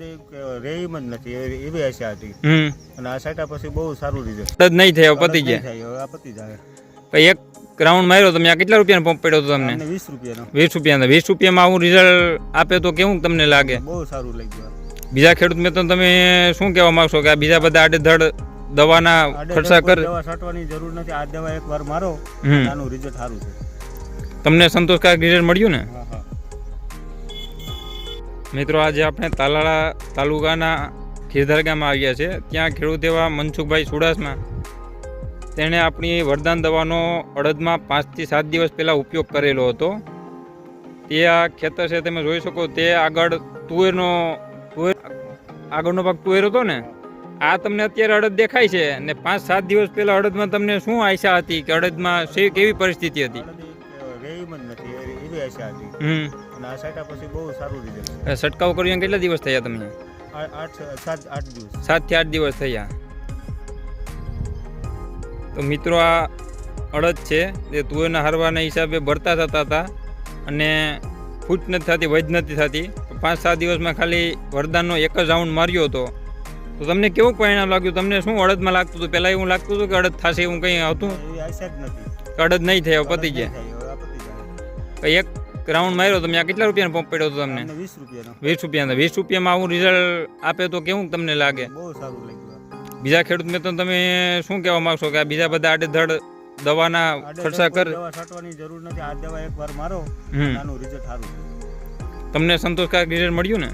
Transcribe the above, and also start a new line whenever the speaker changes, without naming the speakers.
જ નથી એવી આશા હતી અને આ સાટા પછી બહુ સારું રિઝલ્ટ
જ નહીં થયો પતી ગયા.
આ પતી જાય.
એક રાઉન્ડ માર્યો તમે આ કેટલા રૂપિયાનો પંપ પડ્યો હતો તમને?
વીસ રૂપિયાનો.
વીસ રૂપિયા વીસ રૂપિયામાં આવું રિઝલ્ટ આપે તો કેવું તમને લાગે?
બહુ સારું લાગ્યું
બીજા ખેડૂત મિત્રો તમે શું કહેવા માંગશો કે આ બીજા બધા આડેધડ દવાના ખર્ચા કર
દવા છાંટવાની જરૂર નથી. આ દવા એકવાર મારો આનું રિઝલ્ટ સારું છે.
તમને સંતોષકારક રિઝલ્ટ મળ્યું ને? મિત્રો, આજે આપણે તાલાળા તાલુકાના ખીરધાર ગામમાં આવ્યા છે. ત્યાં ખેડૂત એવા મનસુખભાઈ સુડાસમા, તેણે આપણી વરદાન દવાનો અડદમાં પાંચથી સાત દિવસ પહેલાં ઉપયોગ કરેલો હતો. તે આ ખેતર છે, તમે જોઈ શકો, તે આગળ તુવેરનો, તુવેર, આગળનો ભાગ તુવેર હતો ને, આ તમને અત્યારે અડદ દેખાય છે. ને પાંચ સાત દિવસ પહેલાં અડદમાં તમને શું આશા હતી કે અડદમાં કેવી પરિસ્થિતિ હતી?
નથી છે આજે
હમ.
અને આ સાટા પછી બહુ સારું રિઝલ્ટ
છંટકાવ કર્યો કેટલા દિવસ થયા તમને
આઠ સાત આઠ દિવસ.
સાતથી આઠ દિવસ થયા. તો મિત્રો આ અડદ છે એ તુવેરના હારવાના હિસાબે ભરતા થતા હતા અને ફૂટ નથી થતી વજ નથી થતી. પાંચ સાત દિવસમાં ખાલી વરદાનનો એક જ રાઉન્ડ માર્યો હતો. તો તમને કેવું પરિણામ લાગ્યું? તમને શું અડદમાં લાગતું હતું? પહેલાં એવું લાગતું હતું કે અડદ થશે એવું કંઈ કે અડદ નહીં થયો પતી
ગયા.
જાય એક રાઉન્ડ માર્યો તમે આ કેટલા રૂપિયાનો પંપ પડ્યો હતો તમને?
વીસ રૂપિયાનો.
વીસ રૂપિયાનો. વીસ રૂપિયામાં આવું રિઝલ્ટ આપે તો કેવું તમને લાગે?
બહુ સારું લાગ્યું
બીજા ખેડૂત મિત્રો તમે શું કહેવા માંગશો કે આ બીજા બધા આડેધડ દવાના ખર્ચા
કરવા
કર
દવા છાંટવાની જરૂર નથી. આ દવા એકવાર મારો આનું રિઝલ્ટ સારું
તમને સંતોષકારક રિઝલ્ટ મળ્યું ને.